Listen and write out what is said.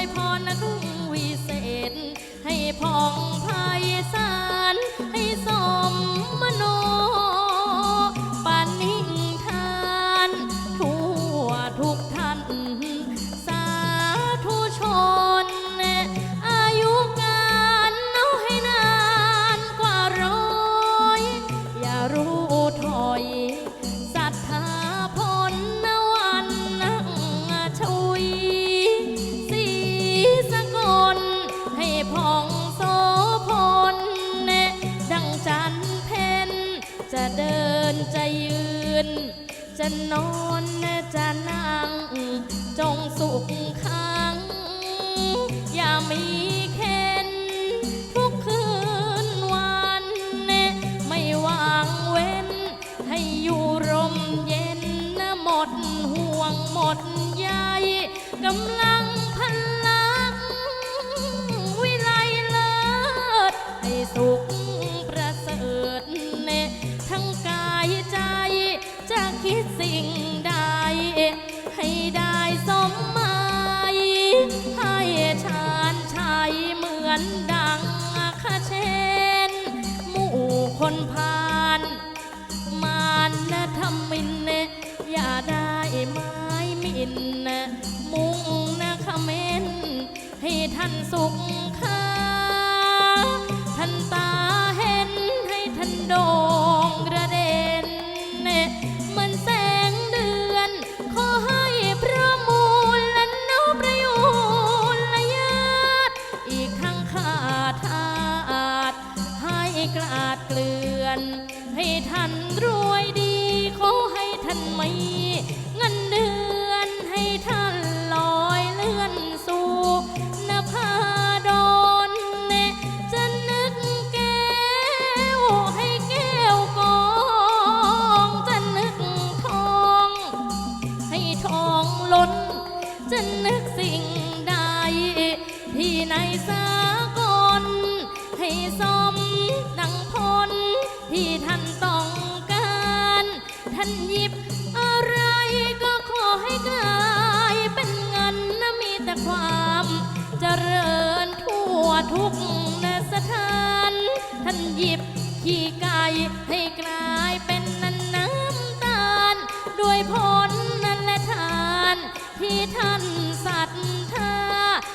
วยพรนั้นวิเศษให้พอง จะนอนจะนั่ง จงสุขขังอย่ามีเข็นทุกคืนวันไม่วางเว้น ให้อยู่ร่มเย็นนะหมดห่วงหมดใยกำลังพลังวิไลเลิศให้สุข คิดสิ่งใด ให้ได้สมหมายให้ชาญชัยเหมือนดังคาเชนหมู่คนพานมานนะทำมินเนอย่าได้ไม้มินนะมุ่งนะขเมนให้ท่านสุขค่า ขาดาดให้กลาดเกลื่อน ให้ท่านรู้ ในสากลให้สมดังพลที่ท่านต้องการ ท่านหยิบอะไรก็ขอให้กลายเป็นเงินนะมีแต่ความเจริญทั่วทุกสถาน ท่านหยิบขี้ไก่ให้กลายเป็นนันน้ำตาล ด้วยผลนั่นและทานที่ท่าน